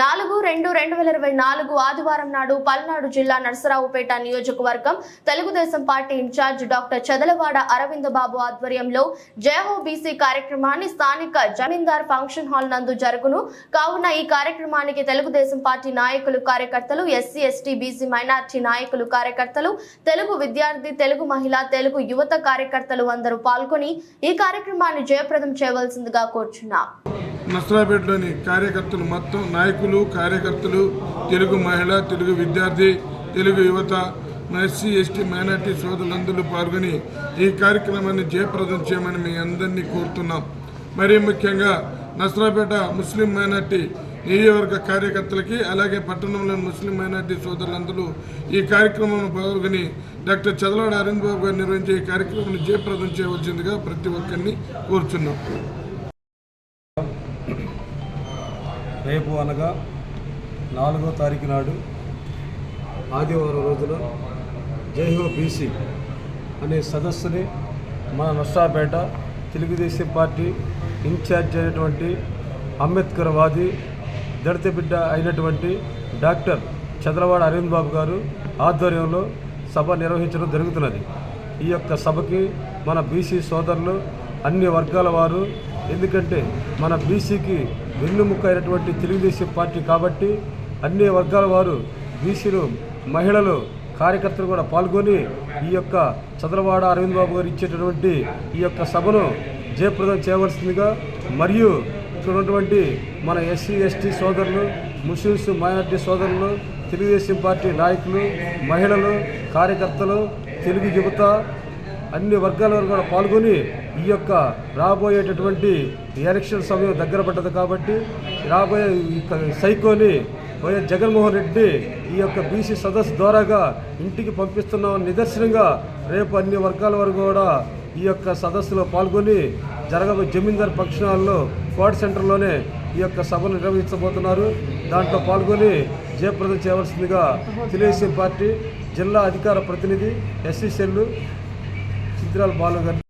నాలుగు రెండు రెండు వేల ఇరవై నాలుగు ఆదివారం నాడు పల్నాడు జిల్లా నరసరావుపేట నియోజకవర్గం Telugu Desam party in-charge doctor Chadalavada Aravinda Babu ఆధ్వర్యంలో జయహో బీసీ కార్యక్రమాన్ని స్థానిక జమీందార్ ఫంక్షన్ హాల్ నందు జరుగును. కావున ఈ కార్యక్రమానికి తెలుగుదేశం పార్టీ నాయకులు కార్యకర్తలు ఎస్సీ ఎస్టీ బీసీ మైనార్టీ నాయకులు కార్యకర్తలు తెలుగు విద్యార్థి తెలుగు మహిళ తెలుగు యువత కార్యకర్తలు అందరూ పాల్గొని ఈ కార్యక్రమాన్ని జయప్రదం చేయవలసిందిగా కోరుచున్నాం. నసరాపేటలోని కార్యకర్తలు మొత్తం నాయకులు కార్యకర్తలు తెలుగు మహిళ తెలుగు విద్యార్థి తెలుగు యువత ఎస్సీ ఎస్టీ మైనార్టీ సోదరులందరూ పాల్గొని ఈ కార్యక్రమాన్ని జయప్రదం చేయమని మీ అందరినీ కోరుతున్నాం. మరీ ముఖ్యంగా నసరాపేట ముస్లిం మైనార్టీ నియోజకవర్గ కార్యకర్తలకి అలాగే పట్టణంలోని ముస్లిం మైనార్టీ సోదరులందరూ ఈ కార్యక్రమంలో పాల్గొని డాక్టర్ చదలవాడ అరుణ్ బాబు గారు నిర్వహించే ఈ కార్యక్రమాన్ని జయప్రదం చేయవలసిందిగా ప్రతి ఒక్కరిని కోరుచున్నాం. రేపు అనగా నాలుగో తారీఖు నాడు ఆదివారం రోజున జైహో బీసీ అనే సదస్సుని మన నష్టాపేట తెలుగుదేశం పార్టీ ఇన్ఛార్జ్ అయినటువంటి అంబేద్కర్ వాది దళిత బిడ్డ అయినటువంటి డాక్టర్ చంద్రవాడ అరవింద్ బాబు గారు ఆధ్వర్యంలో సభ నిర్వహించడం జరుగుతున్నది. ఈ యొక్క సభకి మన బీసీ సోదరులు అన్ని వర్గాల వారు ఎందుకంటే మన బీసీకి వెన్నుముక్క అయినటువంటి తెలుగుదేశం పార్టీ కాబట్టి అన్ని వర్గాల వారు బీసీలు మహిళలు కార్యకర్తలు కూడా పాల్గొని ఈ యొక్క చంద్రవాడ అరవింద్ బాబు గారు ఇచ్చేటటువంటి ఈ యొక్క సభను జయప్రదం చేయవలసిందిగా మరియు ఇక్కడ ఉన్నటువంటి మన ఎస్సీ ఎస్టీ సోదరులు ముస్లిమ్స్ మైనార్టీ సోదరులు తెలుగుదేశం పార్టీ నాయకులు మహిళలు కార్యకర్తలు తెలుగు యువత అన్ని వర్గాల వారు కూడా పాల్గొని ఈ యొక్క రాబోయేటటువంటి ఎలక్షన్ సమయం దగ్గర పడ్డది కాబట్టి రాబోయే సైకోని వైఎస్ జగన్మోహన్ రెడ్డి ఈ యొక్క బీసీ సదస్సు ద్వారాగా ఇంటికి పంపిస్తున్న నిదర్శనంగా రేపు అన్ని వర్గాల వారు కూడా ఈ యొక్క సదస్సులో పాల్గొని జరగబోయే జమీందార్ పక్షాల్లో క్వాడ్ సెంటర్లోనే ఈ యొక్క సభను నిర్వహించబోతున్నారు. దాంట్లో పాల్గొని జయప్రదం చేయవలసిందిగా తెలుగుదేశం పార్టీ జిల్లా అధికార ప్రతినిధి ఎస్సీ సెల్లు చిత్రాలు బాలు గారిని